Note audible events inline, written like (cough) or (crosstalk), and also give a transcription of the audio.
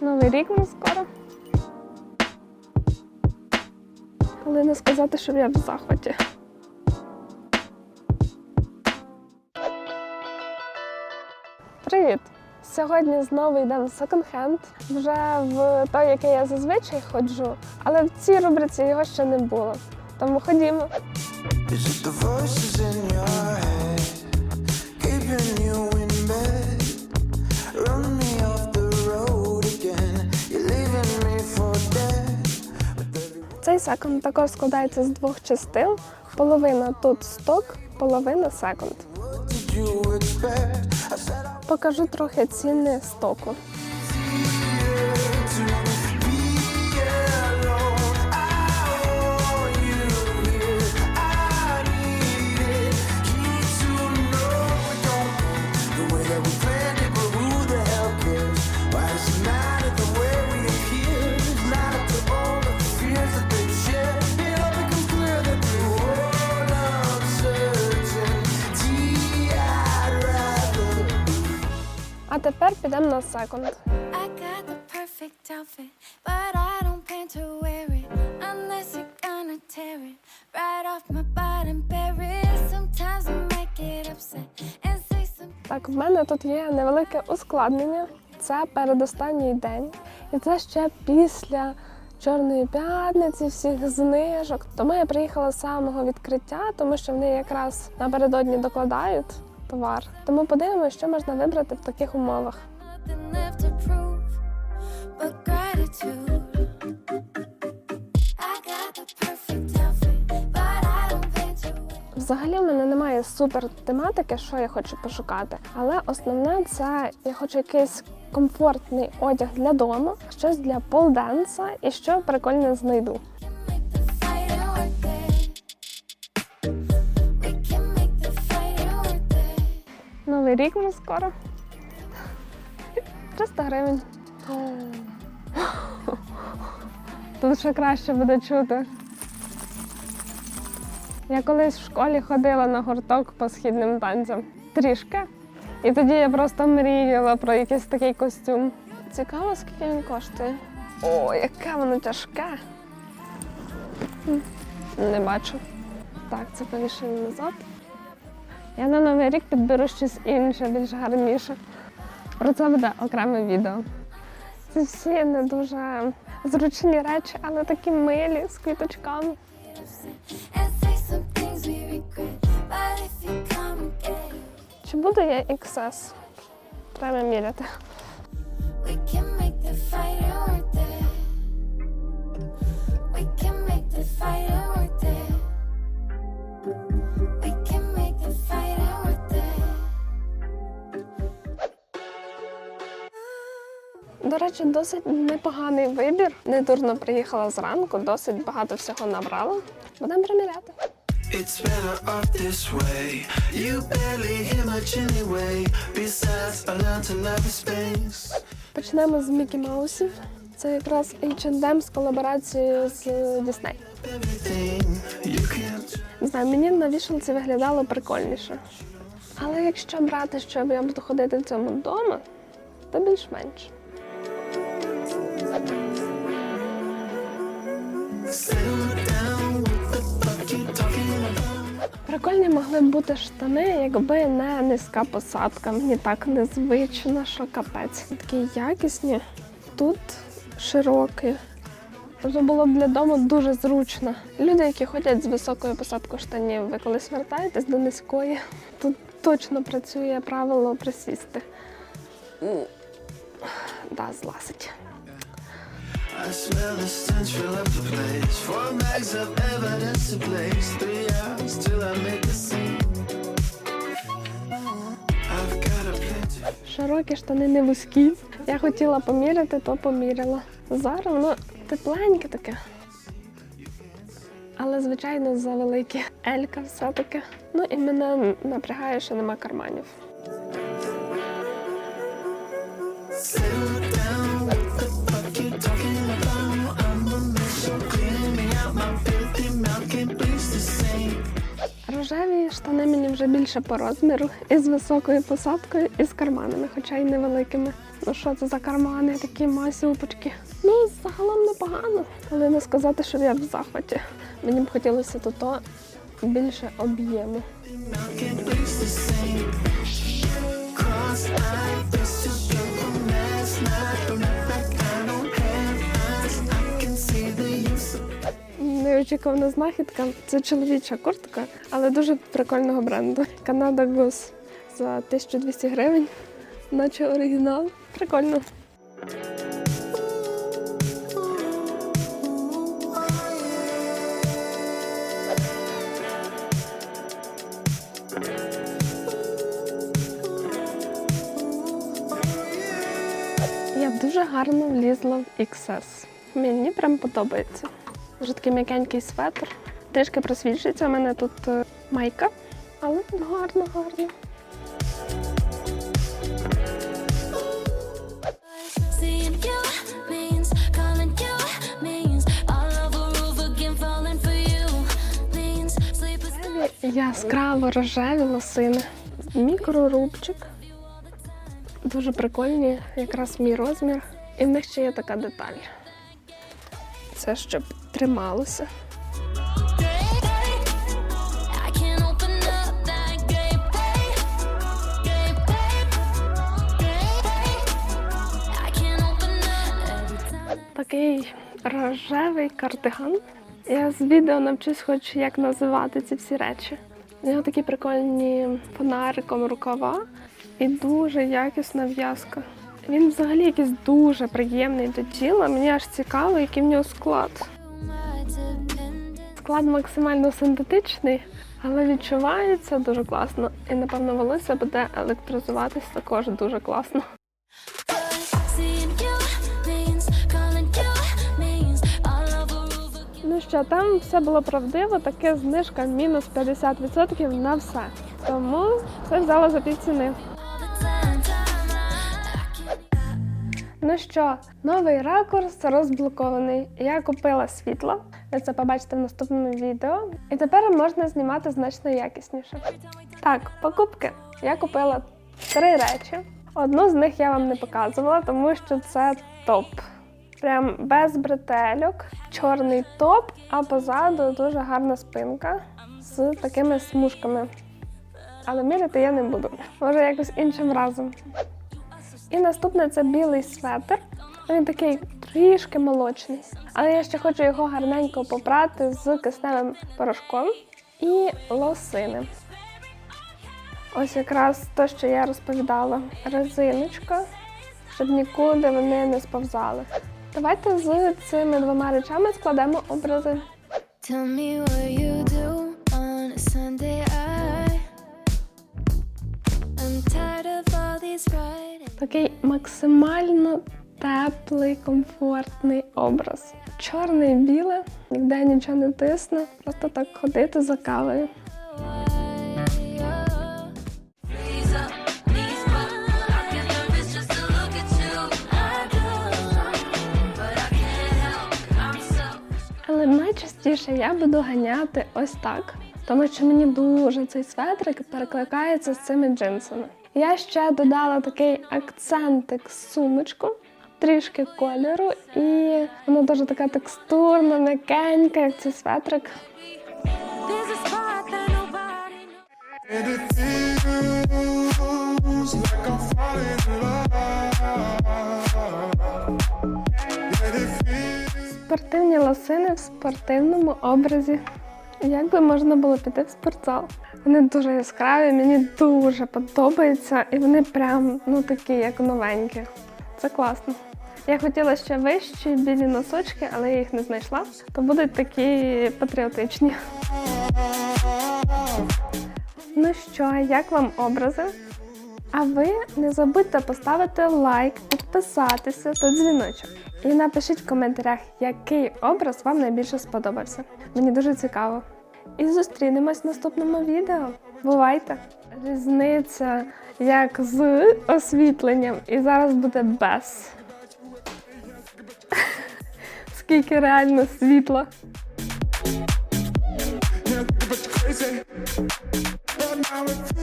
Новий рік вже скоро. Але не сказати, що я в захваті. Привіт! Сьогодні знову йдемо в секонд-хенд. Вже в той, який я зазвичай ходжу, але в цій рубриці його ще не було. Тому ходімо. Цей секонд також складається з двох частин. Половина тут сток, половина I Покажу трохи ціни стоку. And say some. Так, в мене тут є невелике ускладнення. Це передостанній день. І це ще після Чорної п'ятниці, всіх знижок. Тому я приїхала з самого відкриття, тому що вони якраз напередодні докладають товар. Тому подивимося, що можна вибрати в таких умовах. Взагалі в мене немає супер тематики, що я хочу пошукати. Але основне це я хочу якийсь комфортний одяг для дому, щось для полденса і що прикольне знайду. Новий рік вже скоро. 300 гривень. Тут ще краще буде чути. Я колись в школі ходила на гурток по східним танцям. Трішки. І тоді я просто мріяла про якийсь такий костюм. Цікаво, скільки він коштує. О, яке воно тяжке. Не бачу. Так, це повішено назад. Я на новий рік підберу щось інше, більш гарніше. Про це буде окреме відео. Це всі не дуже зручні речі, але такі милі з квіточками. Чи буду я XS? Треба міряти. Речі, досить непоганий вибір. Недурно приїхала зранку, досить багато всього набрала. Будемо приміряти. It's better off this way. You barely hear much anyway. Besides, I learned to love the space. Почнемо з Мікі Маусів. Це якраз H&M з колаборацією з Disney. Everything you can't. Не знаю, мені на вішалці виглядало прикольніше. Але якщо брати, що я буду ходити в цьому вдома, то більш-менш. Прикольні могли б бути штани, якби не низька посадка. Мені так незвично, що капець. Такі якісні. Тут широкі. Тобто було б для дому дуже зручно. Люди, які ходять з високою посадкою штанів, ви колись вертаєтесь до низької. Тут точно працює правило присісти. Да, злазить. I smell the stench fill up the place. Four bags of evidence to place. Three hours till I make the scene. I've got a plenty. Широкі штани не вузькі. Я хотіла поміряти, то поміряла. Зараз воно тепленьке таке. Але, звичайно, завелике. Елька все-таки. Ну і мене напрягає, що нема карманів. Settle down. Рожеві штани мені вже більше по розміру, і з високою посадкою, і з карманами, хоча й невеликими. Ну що це за кармани, такі масюпочки. Ну, загалом непогано, але не сказати, що я в захваті. Мені б хотілося тут то більше об'єму. Неочікувана знахідка. Це чоловіча куртка, але дуже прикольного бренду. Канада Goose за 1200 гривень, наче оригінал. Прикольно. Я дуже гарно влізла в XS. Мені прям подобається. Дуже такий м'якенький светр. Трішки просвічується. У мене тут е, майка, але гарно, гарно. Sleepless Яскраво рожеві лосини. Мікрорубчик. Дуже прикольні, якраз мій розмір. І в них ще є така деталь. Це щоб трималося. Такий рожевий кардиган. Я з відео навчусь хоч як називати ці всі речі. У нього такі прикольні фонариком рукава і дуже якісна в'язка. Він взагалі якийсь дуже приємний до тіла. Мені аж цікаво, який в нього склад. Склад максимально синтетичний, але відчувається дуже класно. І напевно волосся буде електризуватись також дуже класно. Ну що, там все було правдиво, таке знижка мінус 50% на все. Тому все взяла за півціни. all Ну що, новий ракурс розблокований. Я купила світло. Ви це побачите в наступному відео. І тепер можна знімати значно якісніше. Так, покупки. Я купила три речі. Одну з них я вам не показувала, тому що це топ. Прям без бретельок, чорний топ, а позаду дуже гарна спинка з такими смужками. Але міряти я не буду. Може, якось іншим разом. І наступне це білий светр. Він такий трішки молочний. Але я ще хочу його гарненько попрати з кисневим порошком і лосини. Ось якраз те, що я розповідала. Резиночка, щоб нікуди вони не сповзали. Давайте з цими двома речами складемо образи. Sunday. I'm tired of all these Fridays. Такий максимально теплий, комфортний образ. Чорне і біле, ніде нічого не тисне, просто так ходити за кавою. Але найчастіше я буду ганяти ось так, тому що мені дуже цей светрик перекликається з цими джинсами. Я ще додала такий акцентик сумочку, трішки кольору, і воно дуже така текстурна, м'якенька, як цей светрик. Спортивні лосини в спортивному образі. Як би можна було піти в спортзал? Вони дуже яскраві, мені дуже подобаються, і вони прям ну такі, як новенькі. Це класно. Я хотіла ще вищі білі носочки, але я їх не знайшла. То будуть такі патріотичні. Ну що, як вам образи? А ви не забудьте поставити лайк, підписатися та дзвіночок. І напишіть в коментарях, який образ вам найбільше сподобався. Мені дуже цікаво. І зустрінемось в наступному відео. Бувайте! Різниця як з освітленням, і зараз буде без. (laughs) Скільки реально світла. but now it feels